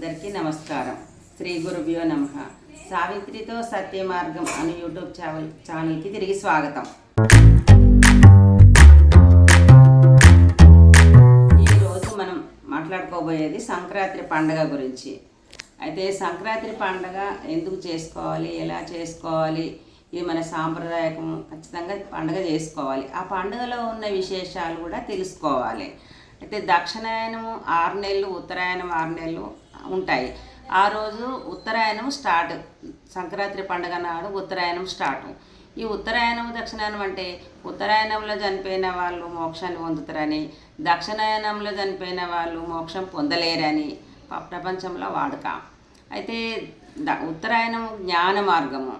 అందరికీ నమస్కారం. శ్రీ గురుభ్యో నమ. సావిత్రితో సత్య మార్గం అనే యూట్యూబ్ ఛానల్ ఛానల్కి తిరిగి స్వాగతం. ఈరోజు మనం మాట్లాడుకోబోయేది సంక్రాంతి పండగ గురించి. అయితే సంక్రాంతి పండగ ఎందుకు చేసుకోవాలి ఎలా చేసుకోవాలి ఇది మన సాంప్రదాయకం ఖచ్చితంగా పండగ చేసుకోవాలి. ఆ పండుగలో ఉన్న విశేషాలు కూడా తెలుసుకోవాలి. అయితే దక్షిణాయనము ఆరు నెలలు ఉత్తరాయణం ఆరు నెలలు ఉంటాయి. ఆ రోజు ఉత్తరాయణం స్టార్ట్. సంక్రాంతి పండుగ నాడు ఉత్తరాయణం స్టార్ట్. ఈ ఉత్తరాయణం దక్షిణాయనం అంటే ఉత్తరాయణంలో చనిపోయిన వాళ్ళు మోక్షాన్ని పొందుతారని దక్షిణాయనంలో చనిపోయిన వాళ్ళు మోక్షం పొందలేరని ప్రపంచంలో వాడుక. అయితే ద ఉత్తరాయణం జ్ఞాన మార్గము.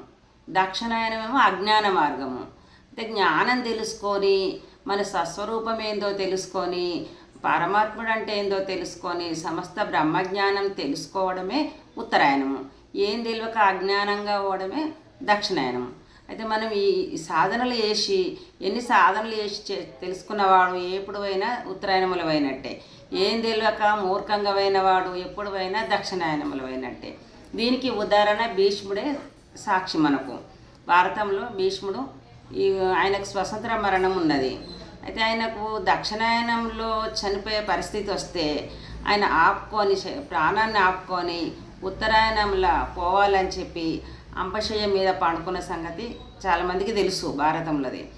దక్షిణాయనమేమో అజ్ఞాన మార్గము. అంటే జ్ఞానం తెలుసుకొని మన సస్వరూపం ఏందో తెలుసుకొని పరమాత్ముడు అంటే ఏందో తెలుసుకొని సమస్త బ్రహ్మజ్ఞానం తెలుసుకోవడమే ఉత్తరాయణము. ఏం తెలియక అజ్ఞానంగా పోవడమే దక్షిణాయనము. అయితే మనం ఈ సాధనలు వేసి ఎన్ని సాధనలు వేసి చే- తెలుసుకున్నవాడు ఎప్పుడు అయినా ఉత్తరాయణములు ఏం తెలియక మూర్ఖంగా వాడు ఎప్పుడు అయినా దీనికి ఉదాహరణ భీష్ముడే సాక్షి మనకు. భారతంలో భీష్ముడు ఈ ఆయనకు స్వతంత్ర మరణం ఉన్నది. అయితే ఆయనకు దక్షిణాయనంలో చనిపోయే పరిస్థితి వస్తే ఆయన ఆపుకొని ప్రాణాన్ని ఆపుకొని ఉత్తరాయణంలో పోవాలని చెప్పి అంపశయ్య మీద పండుకున్న సంగతి చాలామందికి తెలుసు భారతంలోది.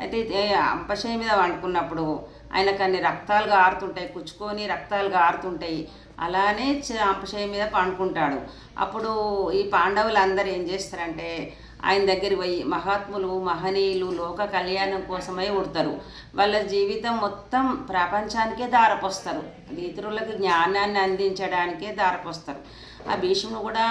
అయితే అంపశయ్య మీద వండుకున్నప్పుడు ఆయనకు అన్ని రక్తాలు గారుతుంటాయి కుచ్చుకొని రక్తాలు గారుతుంటాయి. అలానే చ- అంపశయ్య మీద పండుకుంటాడు. అప్పుడు ఈ పాండవులు అందరూ ఏం చేస్తారంటే ఆయన దగ్గర పోయి మహాత్ములు మహనీయులు లోక కళ్యాణం కోసమై ఉడతారు. వాళ్ళ జీవితం మొత్తం ప్రపంచానికే దారపోస్తారు. అది ఇతరులకు జ్ఞానాన్ని అందించడానికే దారపోస్తారు. ఆ భీష్ముడు కూడా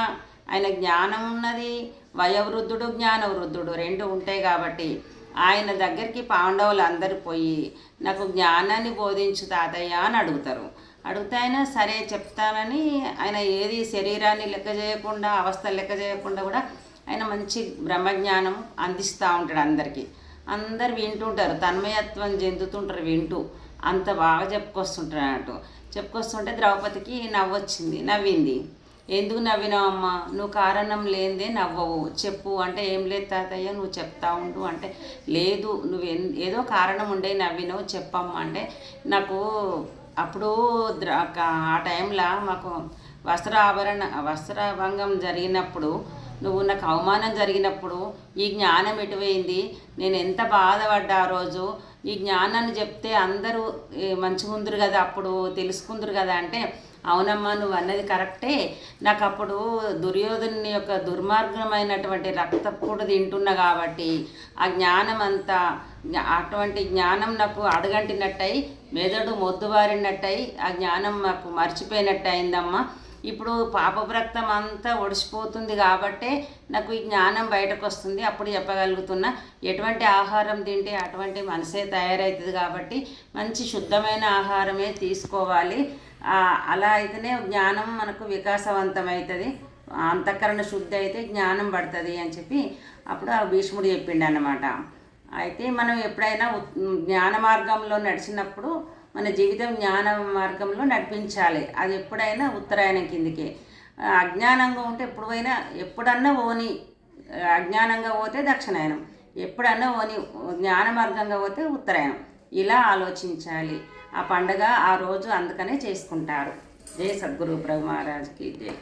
ఆయన జ్ఞానం ఉన్నది వయోవృద్ధుడు జ్ఞానవృద్ధుడు రెండు ఉంటాయి కాబట్టి ఆయన దగ్గరికి పాండవులు అందరు పోయి నాకు జ్ఞానాన్ని బోధించు తాతయ్య అని అడుగుతారు. అడిగితే ఆయన సరే చెప్తానని ఆయన ఏది శరీరాన్ని లెక్క చేయకుండా అవస్థ లెక్క చేయకుండా కూడా ఆయన మంచి బ్రహ్మజ్ఞానం అందిస్తూ ఉంటాడు అందరికీ. అందరు వింటుంటారు తన్మయత్వం చెందుతుంటారు వింటూ. అంత బాగా చెప్పుకొస్తుంటారు అన్నట్టు చెప్పుకొస్తుంటే ద్రౌపదికి నవ్వొచ్చింది నవ్వింది. ఎందుకు నవ్వినావు అమ్మ? నువ్వు కారణం లేనిదే నవ్వవు. చెప్పు అంటే ఏం లేదు తాతయ్య నువ్వు చెప్తా ఉండు అంటే లేదు. నువ్వు ఎన్- ఏదో కారణం ఉండే నవ్వినావు చెప్పమ్మా అంటే నాకు అప్పుడు ఆ టైంలో మాకు వస్త్ర ఆభరణ వస్త్రభంగం జరిగినప్పుడు నువ్వు నాకు అవమానం జరిగినప్పుడు ఈ జ్ఞానం ఎటువైంది? నేను ఎంత బాధపడ్డా ఆ రోజు? ఈ జ్ఞానాన్ని చెప్తే అందరూ మంచిగుందరు కదా అప్పుడు తెలుసుకుందరు కదా అంటే అవునమ్మా నువ్వు అన్నది కరెక్టే. నాకు అప్పుడు దుర్యోధను యొక్క దుర్మార్గమైనటువంటి రక్తపుడు తింటున్నా కాబట్టి ఆ జ్ఞానం అంతా అటువంటి జ్ఞానం నాకు అడగంటినట్టయి మెదడు మొద్దుబారినట్టయి ఆ జ్ఞానం నాకు మర్చిపోయినట్టు అయిందమ్మా ఇప్పుడు పాపభ్రక్తం అంతా ఒడిసిపోతుంది కాబట్టే నాకు ఈ జ్ఞానం బయటకు వస్తుంది అప్పుడు చెప్పగలుగుతున్నా ఎటువంటి ఆహారం తింటే అటువంటి మనసే తయారవుతుంది కాబట్టి మంచి శుద్ధమైన ఆహారమే తీసుకోవాలి. అలా అయితేనే జ్ఞానం మనకు వికాసవంతమవుతుంది అంతఃకరణ శుద్ధి అయితే జ్ఞానం పడుతుంది అని చెప్పి అప్పుడు ఆ భీష్ముడు చెప్పిండు అన్నమాట అయితే మనం ఎప్పుడైనా జ్ఞాన మార్గంలో నడిచినప్పుడు మన జీవితం జ్ఞాన మార్గంలో నడిపించాలి. అది ఎప్పుడైనా ఉత్తరాయణం కిందికే. అజ్ఞానంగా ఉంటే ఎప్పుడైనా ఎప్పుడన్నా ఓని అజ్ఞానంగా పోతే దక్షిణాయనం. ఎప్పుడన్నా ఓని జ్ఞాన మార్గంగా పోతే ఉత్తరాయణం. ఇలా ఆలోచించాలి. ఆ పండగ ఆ రోజు అందుకనే చేసుకుంటారు. జై సద్గురు ప్రభు మహారాజ్కి జై.